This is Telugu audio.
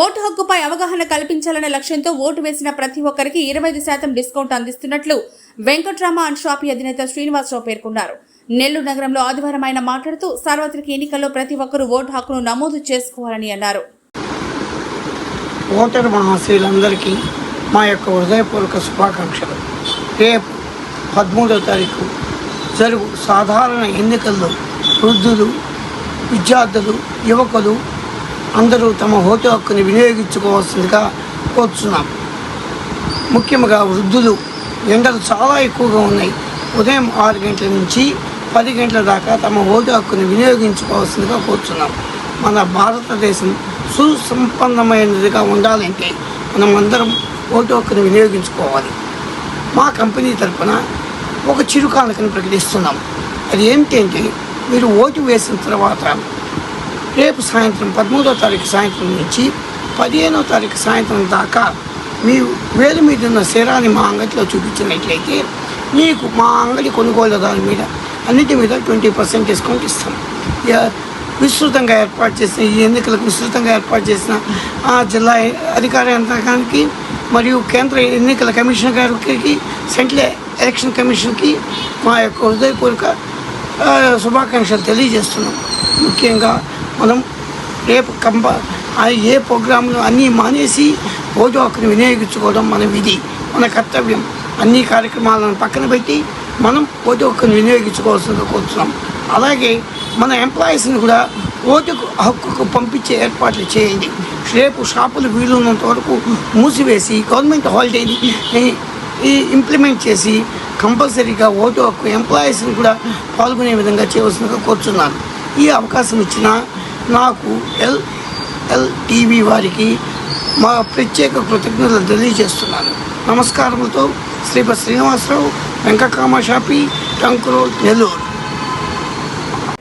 ఓటు హక్కుపై అవగాహన కల్పించాలనే లక్ష్యంతో ఓటు వేసిన ప్రతి ఒక్కరికి ఇరవై ఐదు శాతం డిస్కౌంట్ అందిస్తున్నట్లు వెంకట్రామ అండ్ షాపీ అధినేత శ్రీనివాసరావు పేర్కొన్నారు. నెల్లూరు నగరంలో ఆదివారం ఆయన మాట్లాడుతూ సార్వత్రిక ఎన్నికల్లో ప్రతి ఒక్కరూ ఓటు హక్కును నమోదు చేసుకోవాలని అన్నారు. ఓటర్ మహాశీలందరికీ మా యొక్క హృదయపూర్వక శుభాకాంక్షలు. రేపు పదమూడవ తారీఖు జరుగు సాధారణ ఎన్నికల్లో వృద్ధులు విద్యార్థులు యువకులు అందరూ తమ ఓటు హక్కుని వినియోగించుకోవాల్సిందిగా కోరుతున్నాం ముఖ్యంగా వృద్ధులు ఎండలు చాలా ఎక్కువగా ఉన్నాయి. ఉదయం ఆరు గంటల నుంచి పది గంటల దాకా తమ ఓటు హక్కుని వినియోగించుకోవాల్సిందిగా కోరుతున్నాం మన భారతదేశం సుసంపన్నమైనదిగా ఉండాలంటే మనం అందరం ఓటు హక్కుని వినియోగించుకోవాలి. మా కంపెనీ తరఫున ఒక చిరుకానుకను ప్రకటిస్తున్నాం. అది ఏమిటంటే మీరు ఓటు వేసిన తర్వాత రేపు సాయంత్రం పదమూడో తారీఖు సాయంత్రం నుంచి పదిహేనో తారీఖు సాయంత్రం దాకా మీ వేలు మీద ఉన్న శరాన్ని మా అంగడిలో చూపించినట్లయితే మీకు మా అంగడి కొనుగోలుదారుల మీద అన్నిటి మీద ట్వంటీ పర్సెంట్ డిస్కౌంట్ ఇస్తాం. విస్తృతంగా ఏర్పాటు చేసిన ఈ ఎన్నికలకు విస్తృతంగా ఏర్పాటు చేసిన ఆ జిల్లా అధికార యంత్రాంగానికి మరియు కేంద్ర ఎన్నికల కమిషన్ గారికి సెంట్రల్ ఎలక్షన్ కమిషన్కి మా యొక్క హృదయపూర్వక శుభాకాంక్షలు తెలియజేస్తున్నాం. ముఖ్యంగా మనం రేపు కంప ఏ ప్రోగ్రాంలు అన్నీ మానేసి ఓటు ఒకరిని వినియోగించుకోవడం మన విధి మన కర్తవ్యం. అన్ని కార్యక్రమాలను పక్కన పెట్టి మనం ఓటు హక్కును వినియోగించుకోవాల్సింది కోరుతున్నాం. అలాగే మన ఎంప్లాయీస్ని కూడా ఓటుకు హక్కుకు పంపించే ఏర్పాట్లు చేయండి. రేపు షాపులు వీలున్నంత వరకు మూసివేసి గవర్నమెంట్ హాలిడేని ఈ- ఈ ఇంప్లిమెంట్ చేసి కంపల్సరీగా ఓటు హక్కు ఎంప్లాయీస్ని కూడా పాల్గొనే విధంగా చేయవలసిందిగా కోరుతున్నాను. ఈ అవకాశం ఇచ్చిన నాకు ఎల్ ఎల్ టీవీ వారికి మా ప్రత్యేక కృతజ్ఞతలు తెలియజేస్తున్నాను. నమస్కారములతో శ్రీపతి శ్రీనివాసరావు వెంకకామ షాపి టంక్ రోడ్ నెల్లూరు.